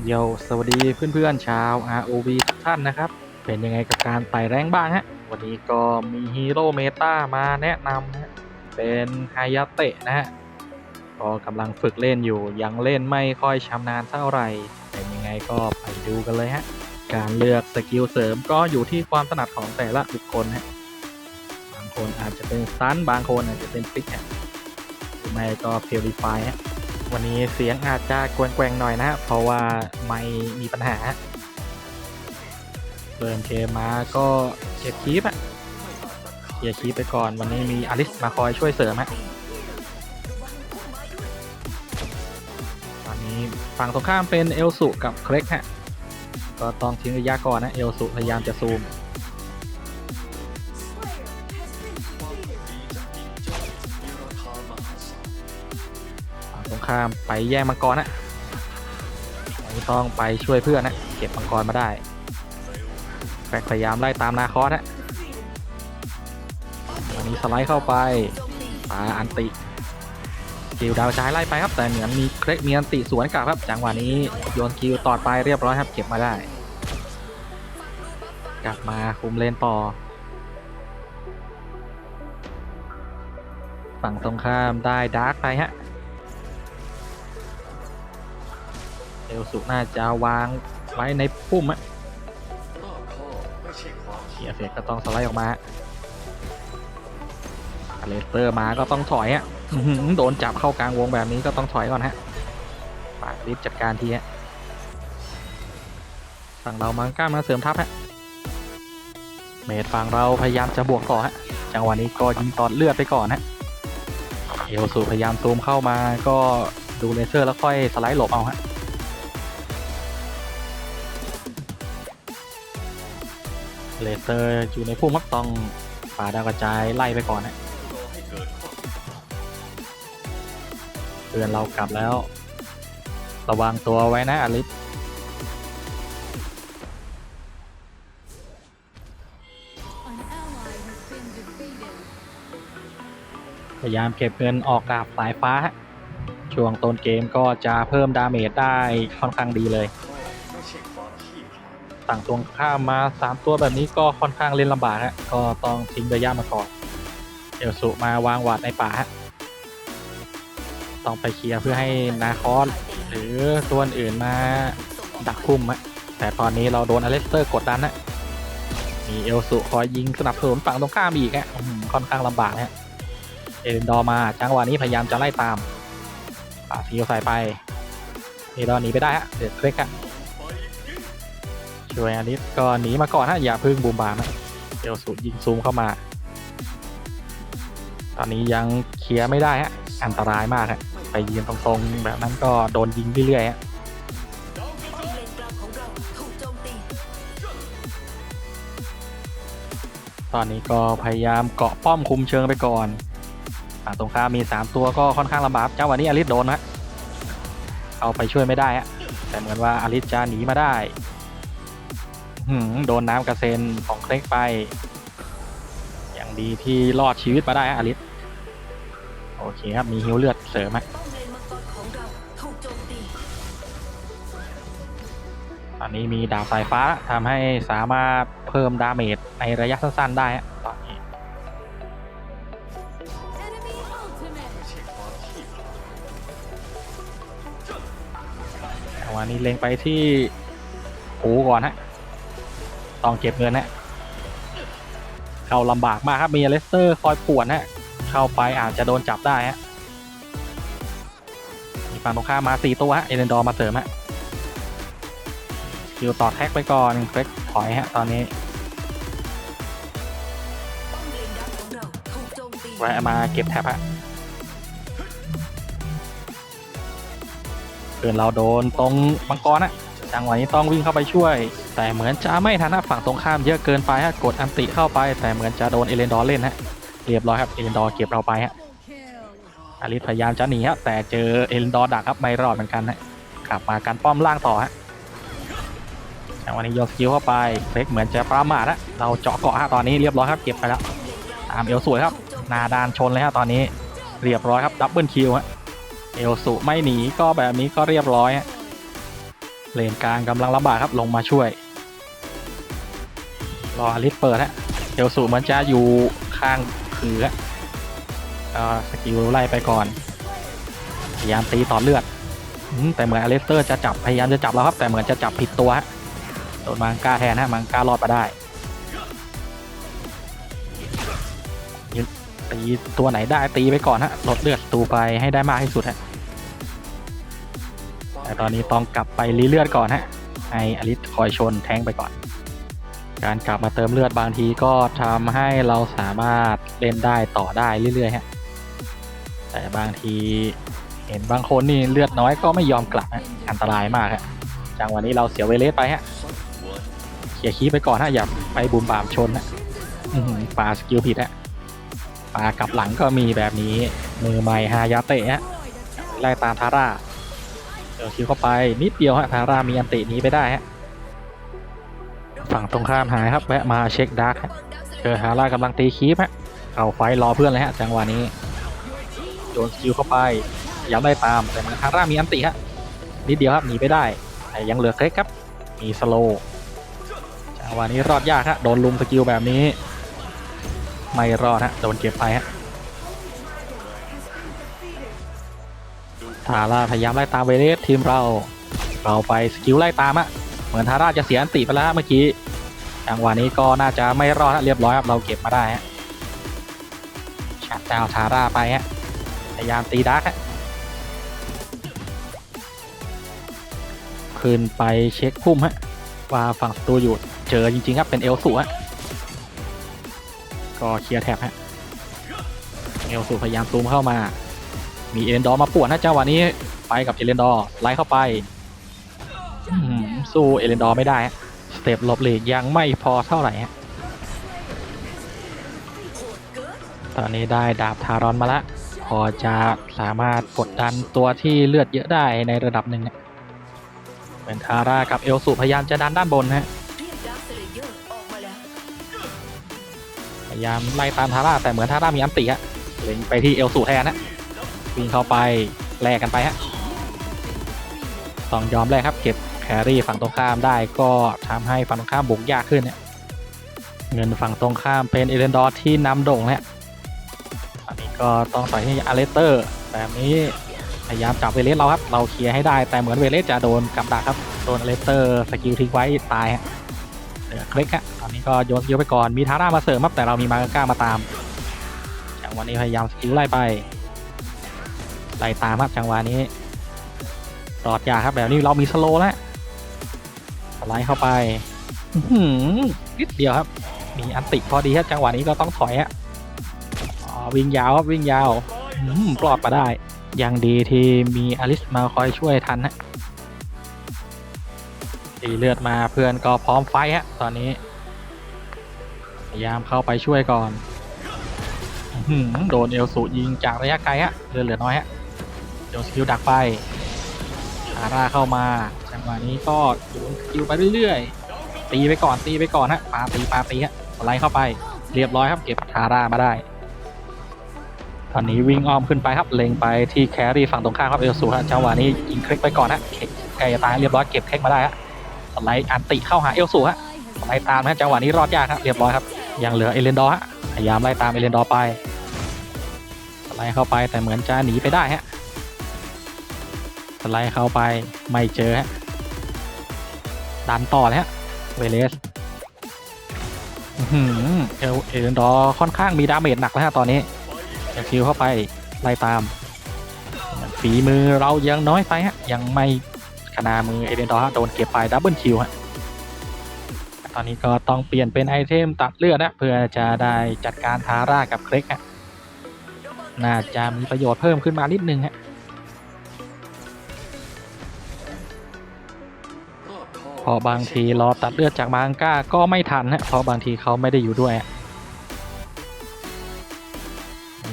โยวสวัสดีเพื่อนๆชาว ROV ทุกท่านนะครับ เป็นยังไงกับการไต่แรงบ้างฮะ วันนี้ก็มีฮีโร่เมตามาแนะนำฮะเป็นฮายาเตะนะฮะ ก็กำลังฝึกเล่นอยู่ ยังเล่นไม่ค่อยชำนาญเท่าไหร่ เป็นยังไงก็ไปดูกันเลยฮะ การเลือกสกิลเสริมก็อยู่ที่ความถนัดของแต่ละบุคคลฮะ บางคนอาจจะเป็นสตันบางคนอาจจะเป็นฟิกฮะหรือไม่ก็เพลิฟายฮะ วันนี้เสียงอาจจะกว่งๆหน่อยนะ เพราะว่าไม่มีปัญหาเริ่มเกมมาก็เก็บคีปอะเคลียร์คีปไปก่อนวันนี้มีอลิสมาคอยช่วยเสริมฮะตอนนี้ฝั่งตรงข้ามเป็นเอลสุกับเครกฮะก็ต้องทิ้งระยะก่อนนะเอลสุพยายามจะซูม ข้ามไปแย่งมังกรนะอันนี้ต้องไปช่วยเพื่อนนะเก็บมังกรมาได้แฟกพยายามไล่ตามนาคอสนะอันนี้สไลด์เข้าไปปาอันติสกิลดาวช้ายไล่ไปครับแต่เหมือนมีเครกมีอันติสวนกลับครับจังหวะนี้โยนคิวต่อไปเรียบร้อยครับเก็บมาได้ กลับมาคุมเลนต่อ ฝั่งตรงข้ามได้ดาร์กไปฮะ เอลสุน่าจะวางไว้ในปุ่มอะเขียเฟกก็ต้องสไลด์ออกมาเลสเตอร์มาก็ต้องถอยอะโดนจับเข้ากลางวงแบบนี้ก็ต้องถอยก่อนฮะฝากรีบจัดการทีฮะฝั่งเรามังก้ามาเสริมทัพฮะ เมดฝั่งเราพยายามจะบวกต่อฮะ จังหวะนี้ก็ยิงตอดเลือดไปก่อนฮะ เอลสูพยายามซูมเข้ามาก็ดูเลเซอร์แล้วค่อยสไลด์หลบเอาฮะ เลเซอร์อยู่ในพุ่มครับต้องป่าดาวกระจายไล่ไปก่อนนะเตือนเรากลับแล้ว ระวังตัวไว้นะอลิสพยายามเก็บเงินออกดาบสายฟ้าฮะช่วงต้นเกมก็จะเพิ่มดาเมจได้ค่อนข้างดีเลยั่งตรงข้ามมา 3 ตัวแบบนี้ก็ค่อนข้างเล่นลำบากฮะก็ต้องทิ้งระยะมาก่อนเอลสุมาวางหวาดในป่าฮะต้องไปเคลียร์เพื่อให้นาคอสหรือตัวอื่นมาดักคุ้มฮะแต่ตอนนี้เราโดนอเลสเตอร์กดดันฮะมีเอลสุคอยยิงสนับสนุนฝั่งตรงข้ามอีกฮะค่อนข้างลำบากฮะเอเลนดอมาจังหวะนี้พยายามจะไล่ตามป่าฟิวใส่ไปเอเลนดอร์หนีไปได้ฮะเดือดเคล็กฮะ ช่วยอลิสก็หนีมาก่อนฮะอย่าพึ่งบูมบามะเดี๋ยวสูดยิงซูมเข้ามา ตอนนี้ยังเคลียร์ไม่ได้ฮะอันตรายมากฮะไปยืนตรงๆแบบนั้นก็โดนยิงเรื่อยๆฮะตอนนี้ก็พยายามเกาะป้อมคุมเชิงไปก่อนฝั่งตรงข้ามมี 3 ตัวก็ค่อนข้างลำบากเจ้าวันนี้อลิสโดนฮะเอาไปช่วยไม่ได้ฮะแต่เหมือนว่าอลิสจะหนีมาได้ หืมโดนน้ำกระเซ็นของเคล็กไป อย่างดีที่รอดชีวิตมาได้ฮะอลิสโอเคครับ มีฮิวเลือดเสริมฮะตอนนี้มีดาบสายฟ้าทำให้สามารถเพิ่มดาเมจในระยะสั้นๆได้ฮะตอนนี้ Enemy ultimate. แต่วันนี้เล็งไปที่หูก่อนฮะ ต้องเก็บเงินฮะเข้าลำบากมากครับมีเลสเตอร์คอยป่วนฮะเข้าไปอาจจะโดนจับได้ฮะมีฝั่งตรงข้ามมาสี่ตัวฮะเอเลนดอร์มาเสริมฮะคิวต่อแท็กไปก่อนเฟกถอยฮะตอนนี้แวะมาเก็บแท็บฮะเพื่อนเราโดนตรงมังกรนะ จังหวะนี้ต้องวิ่งเข้าไปช่วย แต่เหมือนจะไม่ทันฝั่งตรงข้ามเยอะเกินไปฮะกดอันติเข้าไป แต่เหมือนจะโดนเอเลนดอร์เล่นฮะเรียบร้อยครับเอเลนดอร์เก็บเราไปฮะอาริสพยายามจะหนีครับแต่เจอเอเลนดอร์ดักครับไม่รอดเหมือนกันฮะกลับมากันป้อมล่างต่อฮะจังหวะนี้โยนสกิลเข้าไปเล็กเหมือนจะประมาทฮะเราเจาะเกาะฮะตอนนี้เรียบร้อยครับเก็บไปแล้วตามเอลสวยครับนาดานชนเลยฮะตอนนี้เรียบร้อยครับดับเบิลคิวฮะเอลสุไม่หนีก็แบบนี้ก็เรียบร้อยฮะ เลนกลางกำลังลำบากครับลงมาช่วย รออลิสเปิดฮะเอลสูเหมันจะอยู่ข้างคือฮะสกิลไล่ไปก่อน พยายามตีต่อเลือดแต่เหมือนอเลสเตอร์จะจับพยายามจะจับแล้วครับ แต่เหมือนจะจับผิดตัวฮะโดนมังกาแทนฮะมังการอดมาได้ตีตัวไหนได้ตีไปก่อนฮะลดเลือดตูไปให้ได้มากที่สุดฮะ แต่ตอนนี้ต้องกลับไปรีเลือดก่อนฮะให้อลิสคอยชนแทงไปก่อน การกลับมาเติมเลือดบางทีก็ทำให้เราสามารถเล่นได้ต่อได้เรื่อยๆฮะแต่บางทีเห็นบางคนนี่เลือดน้อยก็ไม่ยอมกลับฮะอันตรายมากฮะจังหวะนี้เราเสียเวเลสไปฮะเขี่ยขีไปก่อนฮะอย่าไปบุมบามชนฮะปาสกิลผิดฮะปากลับหลังก็มีแบบนี้มือใหม่ฮายาเตะฮะไล่ตามทาร่า เดี๋ยวคิวเข้าไปนิดเดียวฮะทาร่ามีอันติหนี้ไปได้ฮะฝั่งตรงข้ามหายครับแวะมาเช็คดาร์กฮะเจอฮาร่ากำลังตีคีปฮะเอาไฟรอเพื่อนเลยฮะจังหวะนี้โยนสกิลเข้าไปย้ำได้ตามแต่มันฮาร่ามีอันติฮะนิดเดียวครับหนีไปได้แต่ยังเหลือเคล็กครับมีสโลจังหวะนี้รอดยากฮะโดนลุมสกิลแบบนี้ ไม่รอดฮะโดนเก็บไปฮะาร่าพยายามไล่ตามเวเลสทีมเรา เราไปสกิลไล่ตามอะเหมือนทาร่าจะเสียอันติไปแล้วเมื่อกี้จังหวะนี้ก็น่าจะไม่รอดฮะเรียบร้อยครับเราเก็บมาได้ฮะชัดดาวทาร่าไปฮะพยายามตีดาร์กฮะขึ้นไปเช็คพุ่มฮะว่าฝั่งศัตรูอยู่เจอจริงๆครับเป็นเอลสูฮะก็เคลียร์แท็บฮะเอลสูพยายามซูมเข้ามา มีเอเลนดอร์มาป่วนนะจังหวะนี้ไปกับเอเลนดอร์ไล่เข้าไปสู้เอเลนดอร์ไม่ได้สเต็ปหลบหลีกยังไม่พอเท่าไหร่ตอนนี้ได้ดาบทารอนมาละ พอจะสามารถกดดันตัวที่เลือดเยอะได้ในระดับหนึ่งเป็นทาร่ากับเอลสุพยายามจะดันด้านบนฮะพยายามไล่ตามทาร่าแต่เหมือนทาร่ามีอันติฮะเล็งไปที่เอลสุแทนนะ วิ่งเข้าไปแลกกันไปฮะต้องยอมแลกครับ เก็บแครี่ฝั่งตรงข้ามได้ก็ทำให้ฝั่งตรงข้ามบุกยากขึ้นเนี่ยเงินฝั่งตรงข้ามเป็นเอเลนดอร์ที่นำโด่งเนี่ยอันนี้ก็ต้องใส่ให้อาเลเตอร์แบบนี้พยายามจับเวเลสเราครับ เราเคลียร์ให้ได้แต่เหมือนเวเลสจะโดนกับดักครับโดนอาเลเตอร์สกิลทิ้งไว้ตายฮะเหลือคลิกฮะตอนนี้ก็โยนสกิลไปก่อนมีทาร่ามาเสริมครับแต่เรามีมาก้ามาตามจังหวะนี้พยายามสกิลไล่ไป ไล่ตามครับจังหวะนี้รอดยากครับแบบนี้เรามีสโลแล้วไลด์เข้าไปนิดเดียวครับ มีอันติพอดีครับจังหวะนี้ก็ต้องถอยฮะวิ่งยาวครับวิ่งยาวปลอดมาได้ ยังดีที่มีอลิสมาคอยช่วยทันฮะตีเลือดมาเพื่อนก็พร้อมไฟฮะตอนนี้ พยายามเข้าไปช่วยก่อนโดนเอลสูยิงจากระยะไกลฮะเลือดเหลือน้อยฮะ โดนสกิลดักไปฮาร่าเข้ามาจังหวะนี้ก็โดนสกิลไปเรื่อยๆ ตีไปก่อนตีไปก่อนฮะปาตีปาตีฮะสไลด์เข้าไป เรียบร้อยครับเก็บฮาร่ามาได้ ตอนนี้วิ่งอ้อมขึ้นไปครับเล็งไปที่แครี่ฝั่งตรงข้ามครับเอลสูฮะจังหวะนี้ยิงคลิกไปก่อนฮะเข็กไกลตายเรียบร้อยเก็บคลิกมาได้ฮะสไลด์อันติเข้าหาเอลสูฮะสไลด์ตามฮะจังหวะนี้รอดยากครับเรียบร้อยครับยังเหลือเอเลนดอร์ฮะพยายามไล่ตามเอเลนดอร์ไปไลด์เข้าไปแต่เหมือนจะหนีไปได้ฮะ สไลด์เข้าไปไม่เจอฮะดันต่อเลยฮะเวเลสเอลเอลนดอค่อนข้างมีดาเมจหนักแล้วฮะตอนนี้เอลคิวเข้าไปไล่ตาม ฝีมือเรายังน้อยไปฮะยังไม่ขนามือเอเลนดอฮะโดนเก็บไปดับเบิลคิวฮะตอนนี้ก็ต้องเปลี่ยนเป็นไอเทมตัดเลือดนะเพื่อจะได้จัดการทาร่ากับเคล็กฮะน่าจะมีประโยชน์เพิ่มขึ้นมานิดนึงฮะ พอบางทีรอตัดเลือดจากมังก้าก็ไม่ทันฮะเพราะบางทีเขาไม่ได้อยู่ด้วย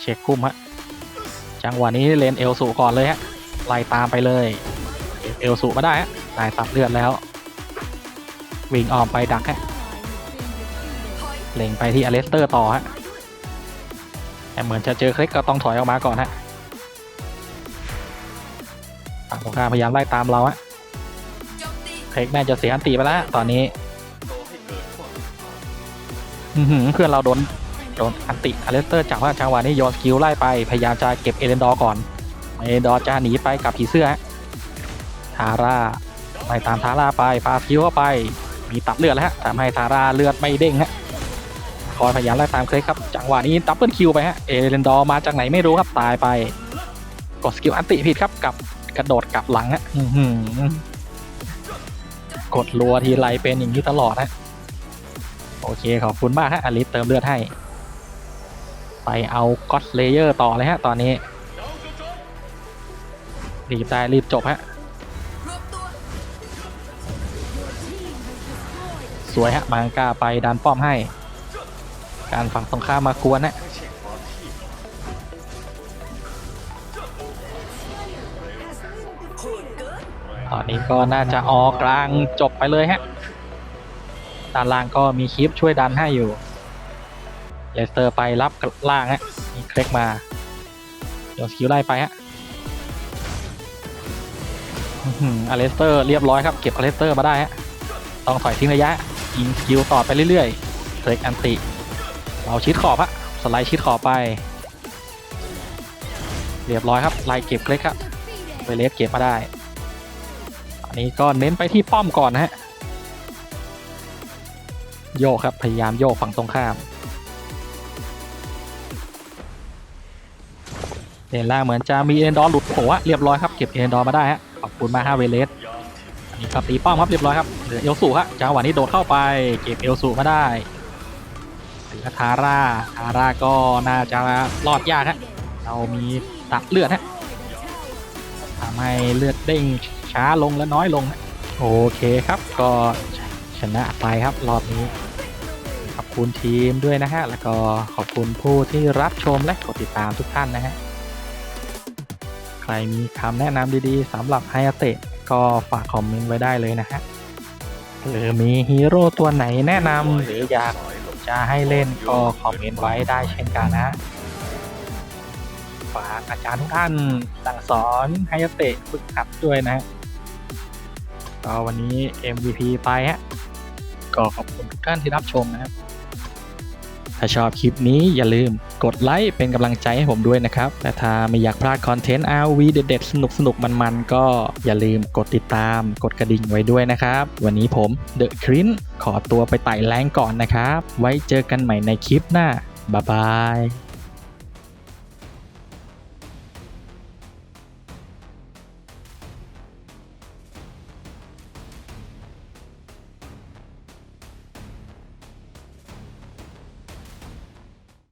เช็คคุ้มฮะจังหวะนี้เลนเอลสูก่อนเลยฮะไล่ตามไปเลย เอลสูมาได้ฮะได้ตัดเลือดแล้ว วิ่งออมไปดักฮะเล็งไปที่อเลสเตอร์ต่อฮะแต่เหมือนจะเจอคลิกก็ต้องถอยออกมาก่อนฮะฝั่งตรงข้ามพยายามไล่ตามเราฮะ เพกน่จะเสียอันตีไปแล้วตอนนี้อือหือเพื่อนเราโดนโดนอันติอเลสเตอร์จับว่าจังหวะนี้โยนสกิลไล่ไปพยายามจะเก็บเอเลนดอร์ก่อนเอเลนดอร์จะหนีไปกับผีเสื้อทาร่าไล่ตามทาร่าไปฟาสกิลเข้าไป มีตัดเลือดแล้วฮะทำให้ทาร่าเลือดไม่เด้งฮะคอยพยายามไล่ตามเคลกครับ จังหวะนี้ดับเบิลคิวไปฮะเอเลนดอร์มาจากไหนไม่รู้ครับตายไป กดสกิลอันติผิดครับกับกระโดดกลับหลังฮะอือหือ กดรัวทีไรเป็นอย่างนี้ตลอดฮะโอเคขอบคุณมากฮะอลิสเติมเลือดให้ ไปเอาก็ d เลเยอร์ต่อเลยฮะ ตอนนี้ รีบได้รีบจบฮะ สวยฮะ มังกาไปดันป้อมให้ การฝั่งตรงข้ามมากวนนะ อนนี้ก็น่าจะออกกลางจบไปเลยฮะด้านล่างก็มีคลิปช่วยดันให้อยู่ เลสเตอร์ไปรับล่างฮะ มีเคล็กมาโยนสกิลไล่ไปฮะอื้อหือเลสเตอร์เรียบร้อยครับ เก็บอเลสเตอร์มาได้ฮะ ต้องถอยทิ้งระยะ ยิงสกิลต่อไปเรื่อยๆเคล็กอันติ เราชิดขอบฮะ สไลด์ชิดขอบไป เรียบร้อยครับ ไล่เก็บเคล็กครับไปเลสเก็บมาได้ นี้ก็เน้นไปที่ป้อมก่อนนะฮะ โยกครับ พยายามโยกฝั่งตรงข้ามเลนล่าเหมือนจะมีเอ็นดอหลุดโผล่เรียบร้อยครับ เก็บเอ็นดอมาได้ฮะ ขอบคุณมาฮะเวเลสอันนี้ครับตีป้อมครับเรียบร้อยครับเหลือเอลสูฮะจังหวะนี้โดดเข้าไป เก็บเอลสูมาได้เหลือทาร่าทาร่าก็น่าจะรอดยากฮะเรามีตัดเลือดฮะทำให้เลือดเด้ง ช้าลงและน้อยลงนะโอเคครับ ก็ชนะไปครับรอบนี้ ขอบคุณทีมด้วยนะฮะ แล้วก็ขอบคุณผู้ที่รับชมและกดติดตามทุกท่านนะฮะ ใครมีคำแนะนำดีๆสำหรับไฮอาเตะก็ฝากคอมเมนต์ไว้ได้เลยนะฮะ หรือมีฮีโร่ตัวไหนแนะนำหรืออยากจะให้เล่นก็คอมเมนต์ไว้ได้เช่นกันนะ ฝากอาจารย์ทุกท่านสั่งสอนให้นักเตะฝึกหัดด้วยนะฮะ ก็วันนี้ MVP ไปฮะก็ขอบคุณทุกท่านที่รับชมนะครับ ถ้าชอบคลิปนี้อย่าลืมกดไลค์เป็นกำลังใจให้ผมด้วยนะครับแต่ถ้าไม่อยากพลาดคอนเทนต์ RV เด็ดๆ สนุกๆมันๆ ก็อย่าลืมกดติดตาม กดกระดิ่งไว้ด้วยนะครับ วันนี้ผมเดอะครินขอตัวไปไต่แรงก่อนนะครับ ไว้เจอกันใหม่ในคลิปหน้าบ๊ายบาย